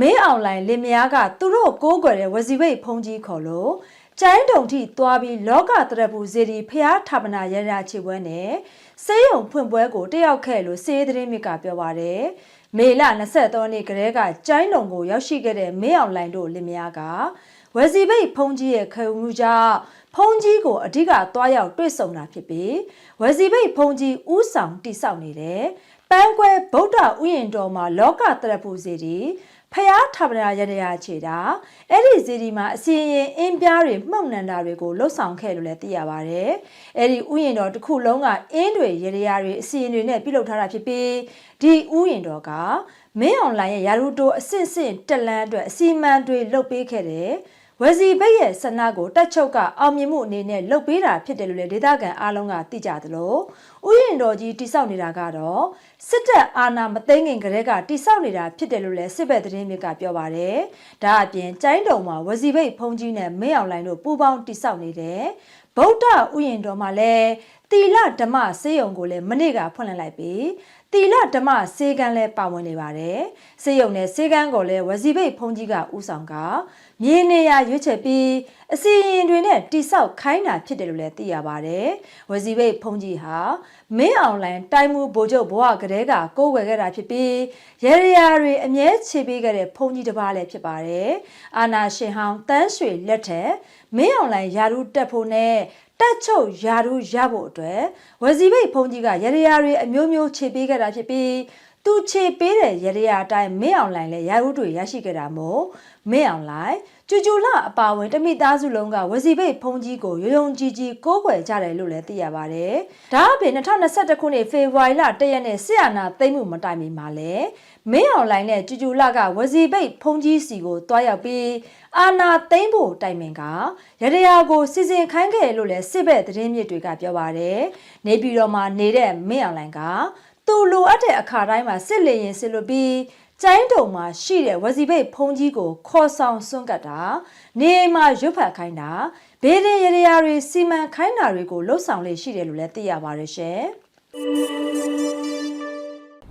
မင်းအောင်လိုင်းလင်မယားကသူတို့ကိုးကွယ်တဲ့ဝစီဘိတ်ဖုံးကြီးခေါ်လို့ကျိုင်းတုံထိသွားပြီးလောကတရပူဇေဒီဖျားဌာပနာရရချေပွဲနဲ့စေးရုံဖွင့်ပွဲကိုတက်ရောက်ခဲ့လို့စေးသတင်းမြစ်ကပြောပါတယ်မေလ23နှစ်ကလေးကကျိုင်းတုံကိုရောက်ရှိခဲ့တဲ့မင်းအောင်လိုင်းတို့လင်မယားကဝစီဘိတ်ဖုံးကြီးရဲ့ခံယူမှုကြောင့်ဖုံးကြီးကိုအဓိကသွားရောက်တွေ့ဆုံတာဖြစ်ပြီးဝစီဘိတ်ဖုံးကြီးဥဆောင်တိဆောက်နေတယ်ပန်းကွဲဗုဒ္ဓဥယျာဉ်တော်မှာလောကတရပူဇေဒီ ဖျားထာပနာရတရာခြေတာအဲ့ဒီဇီဒီမှာအစီရင်အင်းပြားတွေမှုန့်နန္တာတွေကိုလှုပ်ဆောင်ခဲ့လို့လည်းသိရပါတယ်။အဲ့ဒီဥယျာဉ်တော်တစ်ခုလုံးကအင်းတွေရတရာတွေအစီရင်တွေနဲ့ပြုလုပ်ထားတာဖြစ်ပြီးဒီဥယျာဉ်တော်ကမင်းအွန်လိုင်းရဲ့ယာရုတိုးအဆင့်ဆင့်တက်လန်းအတွက်အစီမံတွေလုပ်ပေးခဲ့တယ်။ ဝစီဘိတ်ရဲ့ဆန္ဒကိုတက်ချုပ်ကအောင်မြင်မှုအနေနဲ့လုပ်ပေးတာဖြစ်တယ်လို့လည်းဒေသခံအားလုံးကသိကြသလိုဥယျာဉ်တော်ကြီးတိဆောက်နေတာကတော့စစ်တပ်အာဏာမသိမ်းခင်ကတည်းကတိဆောက်နေတာဖြစ်တယ်လို့လည်းစစ်ဘက်သတင်းမြစ်ကပြောပါတယ်။ဒါအပြင်ကျိုင်းတုံမှာဝစီဘိတ်ဖုန်ကြီးနဲ့မင်းအောင်လိုင်းတို့ပူးပေါင်းတိဆောက်နေတယ်။ဗုဒ္ဓဥယျာဉ်တော်မှာလည်းတီလဓမ္မစေယုံကိုလည်းမနေ့ကဖွင့်လှစ်လိုက်ပြီး တီလဓမ္မစေကန်းလဲပါဝင်နေပါတယ်။စေယုံနဲ့စေကန်းကိုလည်းဝစီဘိတ်ဖုန်ကြီးကဥဆောင်ကမြေနေရရွေးချယ်ပြီးအစီရင်တွေနဲ့တိဆောက်ခိုင်းတာဖြစ်တယ်လို့လည်းသိရပါတယ်။ဝစီဘိတ်ဖုန်ကြီးဟာမင်းအွန်လိုင်းတိုင်းမှုဗိုလ်ချုပ်ဘဝကလေးကကိုးဝယ်ခဲ့တာဖြစ်ပြီးရေရရာတွေအမြဲခြေပေးခဲ့တဲ့ဖုန်ကြီးတစ်ပါးလည်းဖြစ်ပါတယ်။အာနာရှင်ဟောင်းတန်းရွှေလက်ထက်မင်းအွန်လိုင်းယာရုတက်ဖို့နဲ့ တက်ချုပ်ယာရုရဖို့အတွက်ဝစီဘိတ်ဖုန်ကြီးကရေရရာတွေအမျိုးမျိုးခြေပေးခဲ့တာဖြစ်ပြီးသူခြေပေးတဲ့ရရရာအတိုင်းမင်းအောင်လိုင်းလည်းရာဟုတွေရရှိခဲ့တာမို့မင်းအောင်လိုင်းကျူကျူလအပါဝင်တမိသားစုလုံးကဝစီဘိတ်ဖုန်ကြီးကိုရုံရုံကြီးကြီးကိုးကွယ်ကြတယ်လို့လည်းသိရပါတယ်။ဒါအပြင်2021ခုနှစ်ဖေဖော်ဝါရီလ1ရက်နေ့ဆီယနာသိမ့်မှုမတိုင်မီမှာလည်း မင်းအောင်လိုင်းနဲ့ကျူကျူလကဝစီဘိတ်ဖုန်ကြီးစီကိုတွားရောက်ပြီးအာနာသိမ့်ဖို့တိုင်ပင်ကရတရာကိုစီစဉ်ခိုင်းခဲ့လို့လည်းစစ်ဘက်သတင်းမြစ်တွေကပြောပါတယ်။နေပြည်တော်မှာနေတဲ့မင်းအောင်လိုင်းကသူလိုအပ်တဲ့အခါတိုင်းမှာစစ်လေရင်စစ်လို့ပြီးကျိုင်းတုံမှာရှိတဲ့ဝစီဘိတ်ဖုံးကြီးကိုခေါ်ဆောင်စွန့်ကတ်တာနေအိမ်မှာရွတ်ဖတ်ခိုင်းတာဘေးရင်ရရတွေစီမံခိုင်းတာတွေကိုလှုပ်ဆောင်လေရှိတယ်လို့လည်းသိရပါတယ်ရှင်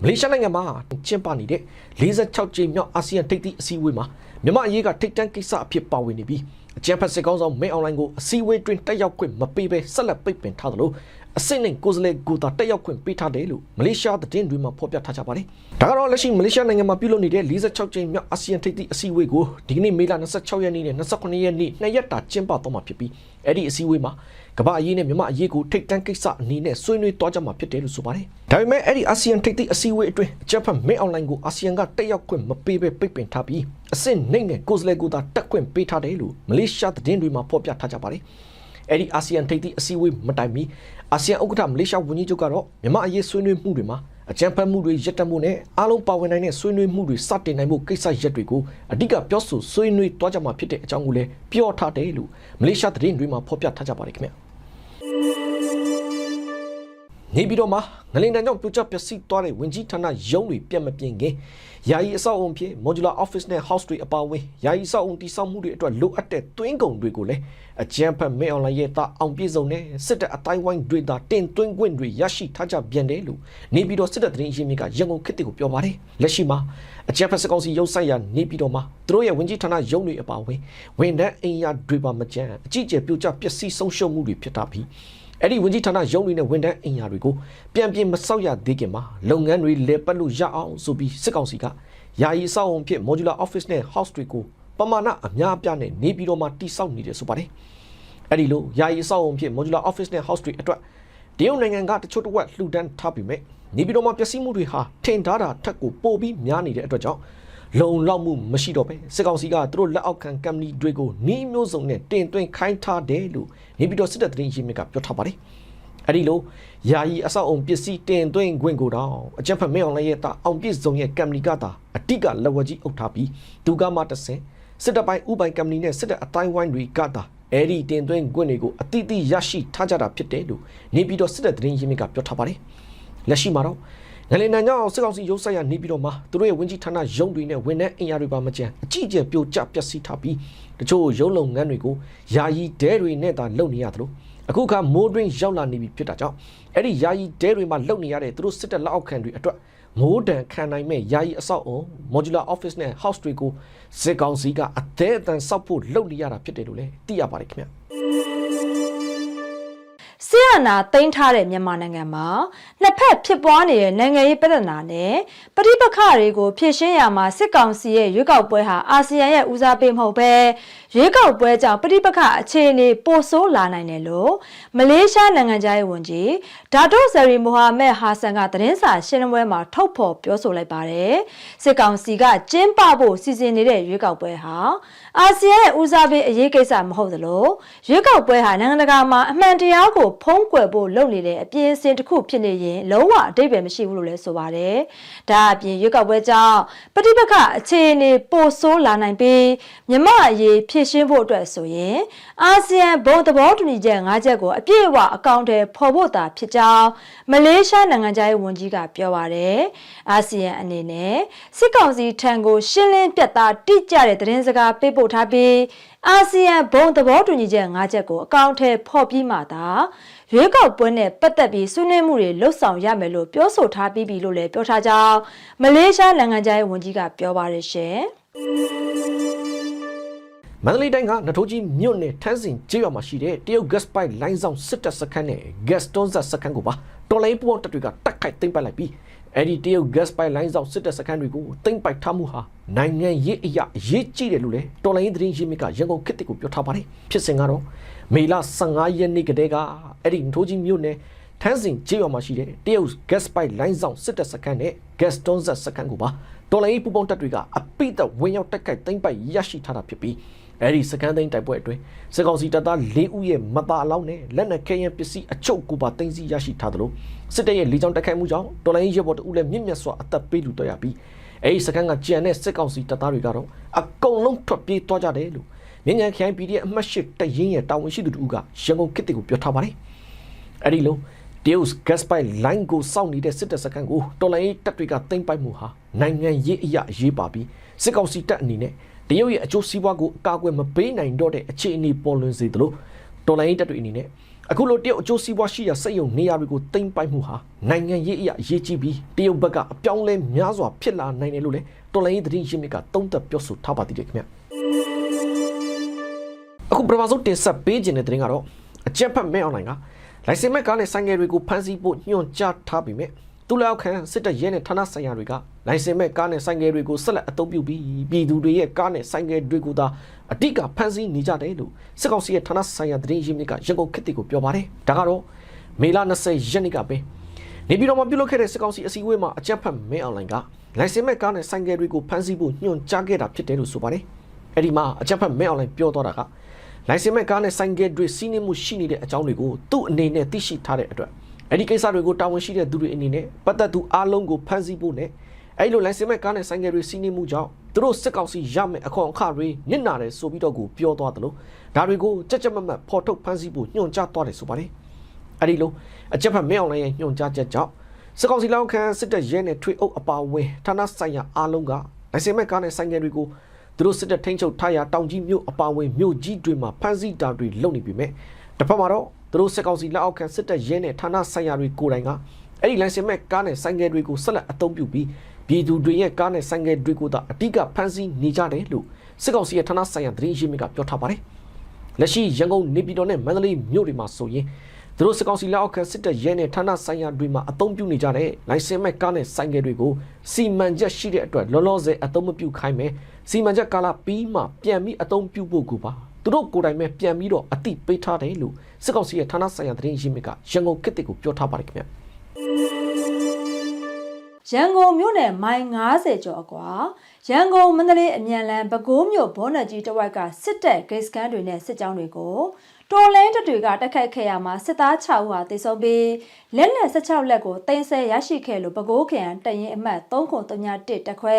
မလေးရှားနိုင်ငံမှာကျင်းပနေတဲ့46ကြိမ်မြောက်အာဆီယံထိပ်သီးအစည်းအဝေးမှာမြန်မာအရေးကထိပ်တန်းကိစ္စအဖြစ်ပါဝင်နေပြီးအကြံဖတ်စစ်ကောင်းဆောင်မဲအွန်လိုင်းကိုအစည်းအဝေးတွင်တက်ရောက်ခွင့်မပေးဘဲဆက်လက်ပိတ်ပင်ထားသလိုအစစ်နဲ့ကိုယ်စားလှယ်ကိုသာတက်ရောက်ခွင့်ပေးထားတယ်လို့မလေးရှားသတင်းတွေမှာဖော်ပြထားကြပါတယ်။ဒါကတော့လက်ရှိမလေးရှားနိုင်ငံမှာပြုလုပ်နေတဲ့46ကြိမ်မြောက်အာဆီယံထိပ်သီးအစည်းအဝေးကိုဒီကနေ့မေလ26ရက်နေ့နဲ့28ရက်နေ့နှစ်ရက်တာကျင်းပသွားမှာဖြစ်ပြီးအဲ့ဒီအစည်းအဝေးမှာ ကမ္ဘာအရေးနဲ့မြန်မာအရေးကိုထိပ်တန်းကိစ္စအနေနဲ့ဆွေးနွေးသွားကြမှာဖြစ်တယ်လို့ဆိုပါတယ်။ဒါပေမဲ့အဲ့ဒီအာဆီယံထိပ်သီးအစည်းအဝေးအတွင်းအကြက်ဖက်မင်းအွန်လိုင်းကိုအာဆီယံကတက်ရောက်ခွင့်မပေးဘဲပိတ်ပင်ထားပြီးအစစ်နှိမ့်နဲ့ကိုယ်စားလှယ်ကိုသာတက်ခွင့်ပေးထားတယ်လို့မလေးရှားသတင်းတွေမှာဖော်ပြထားကြပါတယ်။အဲ့ဒီအာဆီယံထိပ်သီးအစည်းအဝေးမတိုင်မီအာဆီယံဥက္ကဋ္ဌမလေးရှားဝန်ကြီးချုပ်ကတော့မြန်မာအရေးဆွေးနွေးမှုတွေမှာ အကြံဖတ်မှုတွေရပ်တန့်မှုနဲ့အားလုံးပါဝင်နိုင်တဲ့ဆွေးနွေးမှုတွေစတင်နိုင်မှုကိစ္စရပ်တွေကိုအဓိကပြောဆိုဆွေးနွေးသွားကြမှာဖြစ်တဲ့အကြောင်းကိုလည်းပြောထားတယ်လို့မလေးရှားသတင်းတွေမှာဖော်ပြထားကြပါတယ်ခင်ဗျာ နေပြည်တော်မှာငလင်တန်းကြောင့်ပြိုကျပျက်စီးသွားတဲ့ဝင်ကြီးဌာနရုံးတွေပြတ်မပြင်းခင်ယာယီအဆောက်အုံဖြစ် modular office နဲ့ house တွေအပါအဝင်ယာယီအဆောက်အုံတည်ဆောက်မှုတွေအတွက်လိုအပ်တဲ့သွင်းကုန်တွေကိုလည်းအကြံဖတ်မဲအွန်လိုင်းရဲ့တာအောင်ပြည့်စုံတဲ့စစ်တပ်အတိုင်းဝိုင်းတွေသာတင်သွင်းခွင့်တွေရရှိထားကြပြန်တယ်လို့နေပြည်တော်စစ်တပ်သတင်းရင်းမြစ်ကရန်ကုန်ခေတ်ကိုပြောပါတယ်လက်ရှိမှာအကြံဖတ်စကောင်စီရုပ်ဆိုင်ရာနေပြည်တော်မှာသူတို့ရဲ့ဝင်ကြီးဌာနရုံးတွေအပါအဝင်ဝန်ထမ်းအင်ယာတွေပါမကြမ်းအကြီးအကျယ်ပြိုကျပျက်စီးဆုံးရှုံးမှုတွေဖြစ်တာပြီး အဲ့ဒီဝင်ကြီးဌာနရုံးတွေနဲ့ဝန်ထမ်းအင်အားတွေကိုပြန်ပြင်မဆောက်ရသေးခင်မှာလုပ်ငန်းတွေလဲပတ်လို့ရအောင်ဆိုပြီးစစ်ကောင်စီကယာယီစောက်အောင်ဖြစ် modular office နဲ့ house တွေကိုပမာဏအများအပြားနဲ့နေပြည်တော်မှာတိစောက်နေတယ်ဆိုပါတယ်အဲ့ဒီလိုယာယီစောက်အောင်ဖြစ် modular office နဲ့ house တွေအတွက်တရုတ်နိုင်ငံကတချို့တစ်ဝက်လှူဒန်းထားပြီးမြဲနေပြည်တော်မှာပျက်စီးမှုတွေဟာထင်ထားတာထက်ကိုပိုပြီးများနေတဲ့အတွက်ကြောင့် လုံလောက်မှုမရှိတော့ပဲစစ်ကောင်စီကသူတို့လက်အောက်ခံကမ်ပဏီတွေကိုနှီးမျိုးစုံနဲ့တင်သွင်းခိုင်းထားတယ်လို့နေပြည်တော်စစ်တပ်သတင်းရင်းမြစ်ကပြောထားပါတယ်အဲ့ဒီလိုယာယီအဆောက်အုံပစ္စည်းတင်သွင်းခွင့်ကိုတော့အကြံဖက်မင်းအောင်လည်းရဲ့တာအောင်ပြည့်စုံရဲ့ကမ်ပဏီကတာအတိကလက်ဝဲကြီးအုပ်ထားပြီးသူကမှတဆင်စစ်တပ်ပိုင်းဥပိုင်ကမ်ပဏီနဲ့စစ်တပ်အတိုင်းဝိုင်းတွေကတာအဲ့ဒီတင်သွင်းခွင့်တွေကိုအတိအသီးရရှိထားကြတာဖြစ်တယ်လို့နေပြည်တော်စစ်တပ်သတင်းရင်းမြစ်ကပြောထားပါတယ်လက်ရှိမှာတော့ ငလင်နန်ကြောင့်စစ်ကောင်စီရုပ်ဆိုင်ရာနေပြီးတော့မှသူတို့ရဲ့ဝင်ကြီးဌာနရုံးတွေနဲ့ဝန်ထမ်းအင်အားတွေပါမကြံအကြီးအကျယ်ပြိုကျပျက်စီးထားပြီးတချို့ရုံးလုံငန်းတွေကိုယာယီဒဲတွေနဲ့သာလုပ်နေရသလိုအခုခါမိုးတွင်းရောက်လာနေပြီဖြစ်တာကြောင့်အဲ့ဒီယာယီဒဲတွေမှာလုပ်နေရတဲ့သူတို့စစ်တပ်လက်အောက်ခံတွေအတွက်မိုးတံခံနိုင်မဲ့ယာယီအဆောက်အုံ modular office နဲ့ house တွေကိုစစ်ကောင်စီကအသေးအတန်စောက်ဖို့လုပ်နေရတာဖြစ်တယ်လို့လည်းသိရပါတယ်ခင်ဗျာ ဆီယနာတင်ထားတဲ့မြန်မာနိုင်ငံမှာနှစ်ဖက်ဖြစ်ပွားနေတဲ့နိုင်ငံရေးပြည်ထနာနဲ့ပဋိပက္ခတွေကိုဖြေရှင်းရမှာစစ်ကောင်စီရဲ့ရွေးကောက်ပွဲဟာအာဆီယံရဲ့ဦးစားပေးမဟုတ်ဘဲရွေးကောက်ပွဲကြောင့်ပဋိပက္ခအခြေအနေပိုဆိုးလာနိုင်တယ်လို့မလေးရှားနိုင်ငံသားရေးဝန်ကြီးဒါတိုဆယ်ရီမိုဟာမက်ဟာဆန်ကသတင်းစာရှင်းလင်းပွဲမှာထုတ်ဖော်ပြောဆိုလိုက်ပါတယ်စစ်ကောင်စီကကျင်းပဖို့စီစဉ်နေတဲ့ရွေးကောက်ပွဲဟာ အာဆီယံရဲ့ဦးစားပေးအရေးကိစ္စမဟုတ်သလိုရွေးကောက်ပွဲဟာနိုင်ငံတကာမှာအမှန်တရားကိုဖုံးကွယ်ဖို့လုပ်နေတဲ့အပြင်းအစင်တစ်ခုဖြစ်နေရင်လုံးဝအတိတ်ပဲမရှိဘူးလို့လည်းဆိုပါတယ်။ဒါအပြင်ရွေးကောက်ပွဲကြောင့်ပဋိပက္ခအခြေအနေပိုဆိုးလာနိုင်ပြီးမြမအရေးဖြည့်ရှင်းဖို့အတွက်ဆိုရင်အာဆီယံဘုံသဘောတူညီချက်၅ချက်ကိုအပြည့်အဝအကောင့်ထဲပေါ်ဖို့တာဖြစ်ကြောင်းမလေးရှားနိုင်ငံသားရေးဝန်ကြီးကပြောပါတယ်။အာဆီယံအနေနဲ့စစ်ကောင်စီထံကိုရှင်းလင်းပြတ်သားတိကျတဲ့သတင်းစကားပေးပို့ထားပြီးအာဆီယံဘုံသဘောတူညီချက်၅ချက်ကိုအကောင့်ထဲပေါ်ပြီးမှသာရွေးကောက်ပွဲနဲ့ပတ်သက်ပြီးဆွေးနွေးမှုတွေလှုပ်ဆောင်ရမယ်လို့ပြောဆိုထားပြီးပြီလို့လည်းပြောထားကြောင်းမလေးရှားနိုင်ငံသားရေးဝန်ကြီးကပြောပါတယ်ရှင်။မန္တလေးတိုင်းကနထိုးကြီးမြို့နယ်ထန်းစင်ကျေးရွာမှာရှိတဲ့တရုတ် gas pipe လိုင်းဆောင်စစ်တပ်စခန်းနဲ့ gas တွန်းဆက်စခန်းကိုပါတော်လိုင်းပူပေါင်းတပ်တွေကတိုက်ခိုက်သိမ်းပိုက်လိုက်ပြီး အဲ့ဒီတရုတ် gas pipe လိုင်းဆောင်စစ်တပ်စခန်းတွေကိုသိမ်းပိုက်ထားမှုဟာနိုင်ငံရေးအရာအရေးကြီးတယ်လို့လည်းတော်လိုင်းသတင်းရင်းမြစ်ကရန်ကုန်ခေတ်တစ်ကိုပြောထားပါတယ်ဖြစ်စဉ်ကတော့မေလ15ရက်နေ့ကတည်းကအဲ့ဒီနထိုးကြီးမြို့နယ်ထန်းစင်ကျေးရွာမှာရှိတဲ့တရုတ် gas pipe လိုင်းဆောင်စစ်တပ်စခန်းနဲ့ gas တွန်းဆက်စခန်းကိုပါတော်လိုင်းပူပေါင်းတပ်တွေကအပိတ်အဝင်ရောက်တိုက်ခိုက်သိမ်းပိုက်ရရှိထားတာဖြစ်ပြီးအဲ့ဒီစကန်သိန်းတိုက်ပွဲအတွင်းစစ်ကောင်စီတပ်သား၄ဦးရဲ့မသားအလောင်းနဲ့လက်နက်ခဲယမ်းပစ္စည်းအချုပ်ကိုပါတင်စီရရှိထားသလို စစ်တပ်ရဲ့လေကြောင်းတိုက်ခိုက်မှုကြောင့်တော်လိုင်းရဲဘော်တဦးလည်းမြင့်မြတ်စွာအသက်ပေးလူတော့ရပြီးအဲ့ဒီစကန်ကကြံတဲ့စစ်ကောင်စီတပ်သားတွေကတော့အကုန်လုံးထွက်ပြေးသွားကြတယ်လို့မြင်းညံခိုင် PDF အမှတ်၈တရင်ရဲ့တာဝန်ရှိသူတို့ကရန်ကုန်ခေတ်ကိုပြောထားပါတယ်အဲ့ဒီလိုတရုတ် gas pipe line ကိုစောင့်နေတဲ့စစ်တပ်စခန်းကိုတော်လိုင်းတပ်တွေကတင်ပိုက်မှုဟာနိုင်ငံရေးအရာအရေးပါပြီးစစ်ကောင်စီတပ်အနေနဲ့တရုတ်ရဲ့အကျိုးစီးပွားကိုအကာအကွယ်မပေးနိုင်တော့တဲ့အခြေအနေပေါ်လွင်စေသလိုတော်လိုင်းတပ်တွေအနေနဲ့ အခုလိုတရုတ်အကျိုးစီးပွားရှိရာစက်ရုံနေရာတွေကိုတင်ပိုက်မှုဟာနိုင်ငံရေးအရာအရေးကြီးပြီးတရုတ်ဘက်ကအပြောင်းလဲများစွာဖြစ်လာနိုင်တယ်လို့လည်းတော်လိုင်းသတင်းရင်းမြစ်ကသုံးသပ်ပြောဆိုထားပါသေးတယ်ခင်ဗျအခုပထမဆုံးတင်ဆက်ပေးခြင်းတဲ့သတင်းကတော့အကြက်ဖက်မဲအွန်လိုင်းကလိုင်စင်မဲ့ကားနဲ့ဆိုင်ငယ်တွေကိုဖမ်းဆီးဖို့ညွှန်ကြားထားပြီးမြဲ သူလက်အောက်ခံစစ်တပ်ရဲနဲ့ဌာနဆိုင်ရာတွေကလိုင်စင်မဲ့ကားနဲ့ဆိုင်ငယ်တွေကိုဆက်လက်အသုံးပြုပြီးပြည်သူတွေရဲ့ကားနဲ့ဆိုင်ငယ်တွေကိုသာအတိတ်ကဖမ်းဆီးနေကြတယ်လို့စစ်ကောင်စီရဲ့ဌာနဆိုင်ရာသတင်းရင်းမြစ်ကရန်ကုန်ခေတ်တီကိုပြောပါတယ်ဒါကတော့မေလ20ရက်နေ့ကပဲနေပြည်တော်မှာပြုလုပ်ခဲ့တဲ့စစ်ကောင်စီအစည်းအဝေးမှာအကြက်ဖက်မဲအွန်လိုင်းကလိုင်စင်မဲ့ကားနဲ့ဆိုင်ငယ်တွေကိုဖမ်းဆီးဖို့ညွှန်ကြားခဲ့တာဖြစ်တယ်လို့ဆိုပါတယ်အဲ့ဒီမှာအကြက်ဖက်မဲအွန်လိုင်းပြောသွားတာကလိုင်စင်မဲ့ကားနဲ့ဆိုင်ကယ်တွေစီးနှင်းမှုရှိနေတဲ့အကြောင်းတွေကိုသူ့အနေနဲ့သိရှိထားတဲ့အတွက် အဲ့ဒီကိစ္စတွေကိုတာဝန်ရှိတဲ့သူတွေအနေနဲ့ပတ်သက်သူအားလုံးကိုဖမ်းဆီးဖို့နဲ့အဲ့လိုလိုင်စင်မဲ့ကားနဲ့ဆိုင်ကယ်တွေစီးနှင်းမှုကြောင့်သူတို့စစ်ကောင်စီရမယ်အခွန်အခတွေနစ်နာတယ်ဆိုပြီးတော့ကိုပြောသွားတယ်လို့ဒါတွေကိုကြက်ကြက်မတ်မတ်ဖော်ထုတ်ဖမ်းဆီးဖို့ညွှန်ကြားသွားတယ်ဆိုပါတယ်အဲ့ဒီလိုအကြက်ဖက်မဲအွန်လိုင်းရဲ့ညွှန်ကြားချက်ကြောင့်စစ်ကောင်စီလောက်ခံစစ်တပ်ရဲနဲ့ထွေအုပ်အပါအဝင်ဌာနဆိုင်ရာအားလုံးကလိုင်စင်မဲ့ကားနဲ့ဆိုင်ကယ်တွေကိုသူတို့စစ်တပ်ထိန်းချုပ်ထားရာတောင်ကြီးမြို့အပါအဝင်မြို့ကြီးတွေမှာဖမ်းဆီးတာတွေလုပ်နေပြီမဲ့တစ်ဖက်မှာတော့ သူတို့စစ်ကောင်စီလက်အောက်ခံစစ်တပ်ရဲနဲ့ဌာနဆိုင်ရာတွေကိုယ်တိုင်ကအဲ့ဒီလိုင်စင်မဲ့ကားနဲ့ဆိုင်ကယ်တွေကိုဆက်လက်အသုံးပြုပြီးပြည်သူတွေရဲ့ကားနဲ့ဆိုင်ကယ်တွေကိုသာအတိကဖမ်းဆီးနေကြတယ်လို့စစ်ကောင်စီရဲ့ဌာနဆိုင်ရာသတင်းရင်းမြစ်ကပြောထားပါတယ်လက်ရှိရန်ကုန်နေပြည်တော်နဲ့မန္တလေးမြို့တွေမှာဆိုရင်သူတို့စစ်ကောင်စီလက်အောက်ခံစစ်တပ်ရဲနဲ့ဌာနဆိုင်ရာတွေမှာအသုံးပြုနေကြတဲ့လိုင်စင်မဲ့ကားနဲ့ဆိုင်ကယ်တွေကိုစီမံချက်ရှိတဲ့အတွက်လောလောဆယ်အသုံးမပြုခိုင်းမယ်စီမံချက်ကာလပြီးမှပြန်ပြီးအသုံးပြုဖို့ကိုပါ သူတို့ကိုယ်တိုင်ပဲပြန်ပြီးတော့အတိပေးထားတယ်လို့စစ်ကောင်စီရဲ့ဌာနဆိုင်ရာသတင်းရင်းမြစ်ကရန်ကုန်ခေတ်တစ်ကိုပြောထားပါတယ်ခင်ဗျရန်ကုန်မြို့နယ်မိုင်90ကျော်အကွာရန်ကုန်မန္တလေးအမြန်လမ်းပဲခူးမြို့ဘောနက်ကြီးတဝိုက်ကစစ်တပ်ဂိတ်စကန်တွေနဲ့စစ်ကြောင်းတွေကိုတော်လင်းတပ်တွေကတိုက်ခိုက်ခဲ့ရမှာစစ်သား6ဦးဟာတေဆုံးပြီးလက်နက်16လက်ကိုတင်ဆက်ရရှိခဲ့လို့ပဲခူးခရိုင်တရင်အမှတ်3931တက်ခွဲ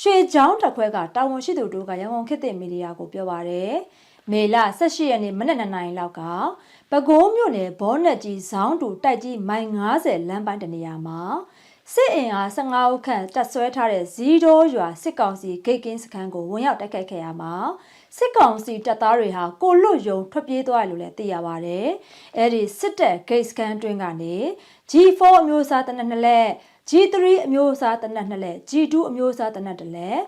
ရွှေချောင်းတက်ခွဲကတာဝန်ရှိသူတို့ကရန်ကုန်ခေတ်သစ်မီဒီယာကိုပြောပါရယ် မေလ18ရက်နေ့မနက်2နာရီလောက်ကပဲခူးမြို့နယ်ဘောနက်ကြီးဇောင်းတူတိုက်ကြီးမိုင်90လမ်းပိုင်းတနေရာမှာစစ်အင်အား15ဦးခန့်တပ်ဆွဲထားတဲ့ဇီးတိုးရွာစစ်ကောင်စီဂိတ်ကင်းစခန်းကိုဝင်ရောက်တိုက်ခိုက်ခဲ့ရမှာစစ်ကောင်စီတပ်သားတွေဟာကိုလွတ်ယုံထွက်ပြေးသွားတယ်လို့လည်းသိရပါဗျ။အဲဒီစစ်တပ်ဂိတ်စခန်းတွင်းကနေ G4 အမျိုးအစားတနက်နှစ်လက် G G3 အမျိုးအစားတနက်နှစ်လက် G2 အမျိုးအစားတနက်တစ်လက်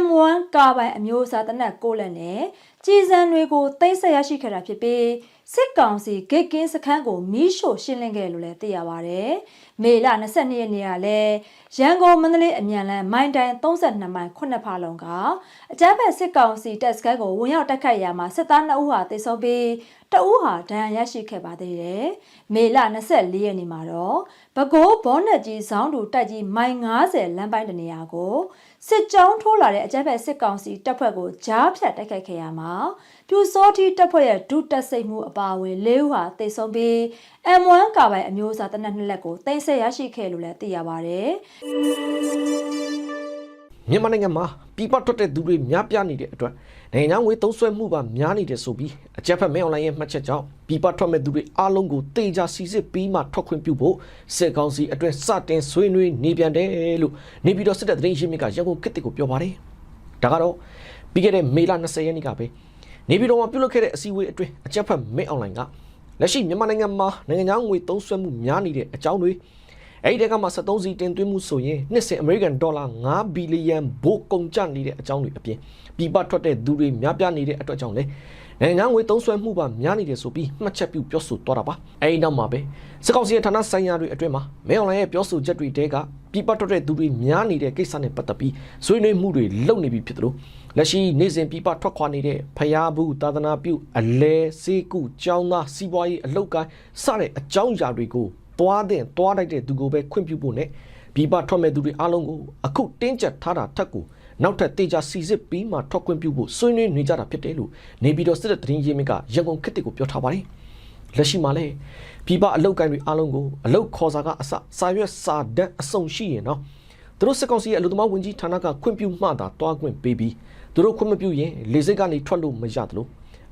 M1 ကာဘိုင်အမျိုးအစားတနက်6လက်နဲ့ ကြည်စံတွေကိုသိမ်းဆက်ရရှိခဲ့တာဖြစ်ပြီးစစ်ကောင်စီဂိတ်ကင်းစခန်းကိုမီးရှို့ရှင်းလင်းခဲ့လို့လည်းသိရပါဗျ။မေလ22ရက်နေ့ကလည်းရန်ကုန်မန္တလေးအမြန်လမ်းမိုင်တိုင်32မိုင်9ဖာလုံကအကြမ်းဖက်စစ်ကောင်စီတပ်စခန်းကိုဝင်ရောက်တိုက်ခိုက်ရာမှာစစ်သား2ဦးဟာသေဆုံးပြီးတအူးဟာဒဏ်ရာရရှိခဲ့ပါသေးတယ်။မေလ24ရက်နေ့မှာတော့ပဲခူးဘောနက်ကြီးဇောင်းတူတက်ကြီးမိုင်90လမ်းပိုင်းတနေရာကို စစ်ကြောင်းထိုးလာတဲ့အကြမ်းဖက်စစ်ကောင်စီတပ်ဖွဲ့ကိုကြားဖြတ်တိုက်ခိုက်ခဲ့ရမှာပြူစောတိတပ်ဖွဲ့ရဲ့ဒုတပ်စိတ်မှုအပါအဝင်၄ဦးဟာသေဆုံးပြီး M1 ကာပိုင်အမျိုးအစားတနက်နှစ်လက်ကိုတင်ဆက်ရရှိခဲ့လို့လည်းသိရပါဗျ။မြန်မာနိုင်ငံမှာပြည်ပထွက်တဲ့သူတွေများပြားနေတဲ့အတွက် နိုင်ငံငွေသုံးစွဲမှုပါများနေတယ်ဆိုပြီးအကြက်ဖက်မဲအွန်လိုင်းရဲ့မှတ်ချက်ကြောင့်ပြည်ပထွက်မဲ့သူတွေအားလုံးကိုတေချာစီစစ်ပြီးမှထွက်ခွင့်ပြုဖို့စစ်ကောင်စီအတွက်စတင်ဆွေးနွေးနေပြန်တယ်လို့နေပြည်တော်စစ်တပ်သတင်းရင်းမြစ်ကရန်ကုန်ခေတ်တစ်ကိုပြောပါတယ်။ဒါကတော့ပြီးခဲ့တဲ့မေလ20ရက်နေ့ကပဲနေပြည်တော်မှာပြုလုပ်ခဲ့တဲ့အစည်းအဝေးအတွင်းအကြက်ဖက်မဲအွန်လိုင်းကလက်ရှိမြန်မာနိုင်ငံမှာနိုင်ငံငွေသုံးစွဲမှုများနေတဲ့အကြောင်းတွေ အဲ့ဒီတက်ကမှ73စီတင်သွင်းမှုဆိုရင်နှစ်စဉ် American Dollar 5ဘီလီယံဘိုးကုန်ကျနေတဲ့အကြောင်းတွေအပြင်ပြည်ပထွက်တဲ့သူတွေများပြားနေတဲ့အတွက်ကြောင့်လေနိုင်ငံငွေသုံးစွဲမှုပါများနေတယ်ဆိုပြီးမှတ်ချက်ပြုပြောဆိုသွားတာပါအဲ့ဒီနောက်မှာပဲစစ်ကောင်စီရဲ့ဌာနဆိုင်ရာတွေအတွင်းမှာမဲအွန်လိုင်းရဲ့ပြောဆိုချက်တွေတဲကပြည်ပထွက်တဲ့သူတွေများနေတဲ့ကိစ္စနဲ့ပတ်သက်ပြီးဆွေးနွေးမှုတွေလုပ်နေပြီဖြစ်တယ်လို့လက်ရှိနေ့စဉ်ပြည်ပထွက်ခွာနေတဲ့ဖျားဘူးသာသနာပြုအလဲစေးကုကျောင်းသားစီးပွားရေးအလုပ်ကိုင်းစတဲ့အကြောင်းအရာတွေကို သွားတဲ့သွားတိုက်တဲ့သူကိုပဲခွင့်ပြုဖို့နဲ့ပြီးပထွက်မဲ့သူတွေအားလုံးကိုအခုတင်းကျပ်ထားတာထက်ကိုနောက်ထပ်တေချာစီစစ်ပြီးမှထွက်ခွင့်ပြုဖို့ဆွေးနွေးနေကြတာဖြစ်တယ်လို့နေပြည်တော်စစ်တပ်သတင်းရင်းမြစ်ကရန်ကုန်ခေတ်တစ်ကိုပြောထားပါတယ်လက်ရှိမှာလည်းပြီးပအလောက်ကိုင်းတွေအားလုံးကိုအလောက်ခေါ်စာကအစစာရွက်စာတမ်းအစုံရှိရင်နော်သူတို့စစ်ကောင်စီရဲ့အလို့သမားဝင်ကြီးဌာနကခွင့်ပြုမှသာတွားခွင့်ပေးပြီးသူတို့ခွင့်မပြုရင်လေစိတ်ကနေထွက်လို့မရသလို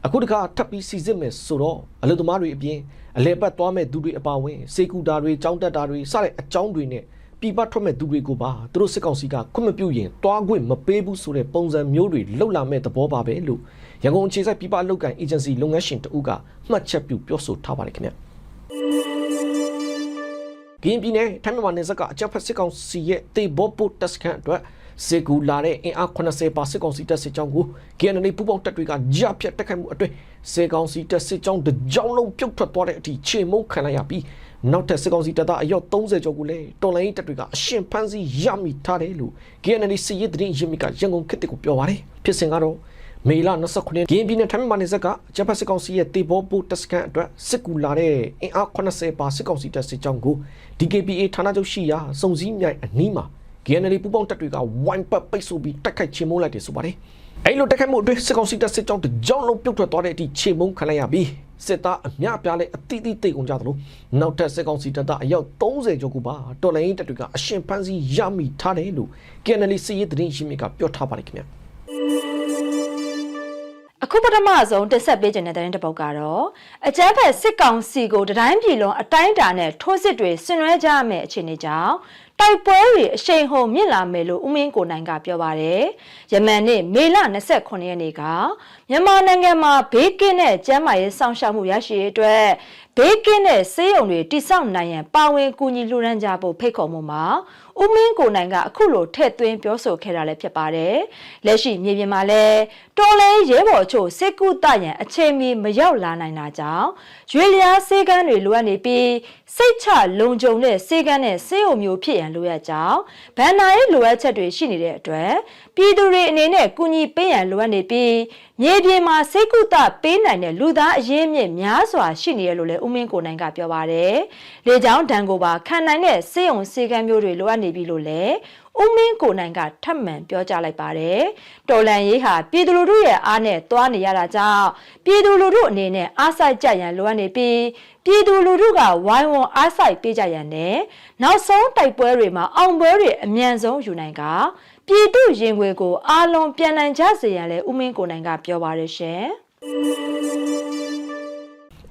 အခုတခါထပ်ပြီးစီစစ်မယ်ဆိုတော့အလို့သမားတွေအပြင်အလဲပတ်သွားမဲ့သူတွေအပါအဝင်စေကူတာတွေကြောင်းတက်တာတွေစတဲ့အကြောင်းတွေနဲ့ပြပထွက်မဲ့သူတွေကိုပါသူတို့စစ်ကောင်စီကခွင့်မပြုရင်တွားခွင့်မပေးဘူးဆိုတဲ့ပုံစံမျိုးတွေလှုပ်လာမဲ့သဘောပါပဲလို့ရန်ကုန်အခြေစိုက်ပြပအလုပ်ကိုင် agency လုပ်ငန်းရှင်တဦးကမှတ်ချက်ပြုပြောဆိုထားပါတယ်ခင်ဗျကင်းပြည်နယ်ထိုင်းမြန်မာနယ်စပ်ကအကြမ်းဖက်စစ်ကောင်စီရဲ့တေဘောပိုတက်စကန်အတွက် စေကူလာတဲ့အင်အား80ပါစစ်ကောင်စီတပ်စစ်ကြောင်းကို KNL ပူးပေါင်းတပ်တွေကကြားဖြတ်တက်ခိုက်မှုအတွင်းစေကောင်စီတပ်စစ်ကြောင်းတစ်ကြောင်းလုံးပြုတ်ထွက်သွားတဲ့အထိခြေမုံခံလိုက်ရပြီးနောက်ထပ်စစ်ကောင်စီတပ်သားအယောက်30ကျော်ကိုလည်းတော်လိုင်းတပ်တွေကအရှင်ဖမ်းဆီးရမိထားတယ်လို့ KNL စစ်ရေးသတင်းရင်းမြစ်ကရန်ကုန်ခေတ်တစ်ကိုပြောပါတယ်ဖြစ်စဉ်ကတော့မေလ29ကင်းပြည်နယ်ထိုင်းမြန်မာနယ်စပ်ကဂျပန်စစ်ကောင်စီရဲ့တေဘောပိုတက်စကန်အတွက်စစ်ကူလာတဲ့အင်အား80ပါစစ်ကောင်စီတပ်စစ်ကြောင်းကို DKPA ဌာနချုပ်ရှိရာစုံစည်းမြိုင်အနီးမှာ KNL ပူပေါင်းတပ်တွေကဝိုင်းပတ်ပိတ်ဆို့ပြီးတိုက်ခိုက်ချေမှုန်းလိုက်တယ်ဆိုပါတယ်။အဲ့လိုတိုက်ခိုက်မှုအတွင်းစစ်ကောင်စီတပ်စစ်ကြောင်းတကြောင်လုံးပြုတ်ထွက်သွားတဲ့အထိချေမှုန်းခံလိုက်ရပြီးစစ်သားအများပြားလဲအတိအသီးတိတ်ကုန်ကြသလိုနောက်ထပ်စစ်ကောင်စီတပ်သားအယောက်30ကျော်ကပါတော်လိုင်းတပ်တွေကအရှင်ဖမ်းဆီးရမိထားတယ်လို့ KNL စစ်ရေးသတင်းရှင်းမြစ်ကပြောထားပါတယ်ခင်ဗျာ။အခုပထမဆုံးတက်ဆက်ပေးခြင်းတဲ့တဲ့တစ်ပုတ်ကတော့အကြမ်းဖက်စစ်ကောင်စီကိုတတိုင်းပြည်လုံးအတိုင်းအတာနဲ့ထိုးစစ်တွေဆင်နွှဲကြရမယ့်အခြေအနေကြောင့် တိုက်ပွဲတွေအရှိန်ဟုန်မြင့်လာမယ်လို့ဦးမင်းကိုနိုင်ကပြောပါတယ်။ယမန်နေ့မေလ29ရက်နေ့ကမြန်မာနိုင်ငံမှာဘေးကင်းတဲ့ကျန်းမာရေးစောင့်ရှောက်မှုရရှိရေးအတွက်ဘေးကင်းတဲ့ဆေးရုံတွေတိစောက်နိုင်ရန်ပါဝင်ကူညီလှူဒန်းကြဖို့ဖိတ်ခေါ်မှုမှာဦးမင်းကိုနိုင်ကအခုလိုထည့်သွင်းပြောဆိုခဲ့တာလည်းဖြစ်ပါတယ်။လက်ရှိမြေပြင်မှာလည်းတော်လဲရဲဘော်အချို့စစ်ကူတရန်အချိန်မီမရောက်လာနိုင်တာကြောင့်ရွေလျားစေကန်းတွေလိုအပ်နေပြီးစိတ်ချလုံခြုံတဲ့စေကန်းနဲ့စေအုံမျိုးဖြစ်ရန်လိုအပ်ကြောင်းဗန်နာရေးလိုအပ်ချက်တွေရှိနေတဲ့အတွက်ပြည်သူတွေအနေနဲ့ကူညီပေးရန်လိုအပ်နေပြီးမြေပြင်မှာစိတ်ကူတပေးနိုင်တဲ့လူသားအရင်းမြစ်များစွာရှိနေရလို့လည်းဦးမင်းကိုနိုင်ကပြောပါတယ်။လေကြောင်းဒဏ်ကိုပါခံနိုင်တဲ့စေုံစေကန်းမျိုးတွေလိုအပ်နေပြီလို့လည်းဦးမင်းကိုနိုင်ကထပ်မံပြောကြားလိုက်ပါတယ်။တော်လန်ရေးဟာပြည်သူလူထုရဲ့အားနဲ့သွားနေရတာကြောင့်ပြည်သူလူထုအနေနဲ့အားစိုက်ကြရန်လိုအပ်နေပြီး ပြည်သူလူထုကဝိုင်းဝန်းအားစိုက်ပေးကြရန်နဲ့နောက်ဆုံးတိုက်ပွဲတွေမှာအောင်ပွဲတွေအမြန်ဆုံးယူနိုင်ကပြည်သူရင်ခွေကိုအားလုံးပြန်နိုင်ကြစေရန်လည်းဦးမင်းကိုနိုင်ကပြောပါရရှင်။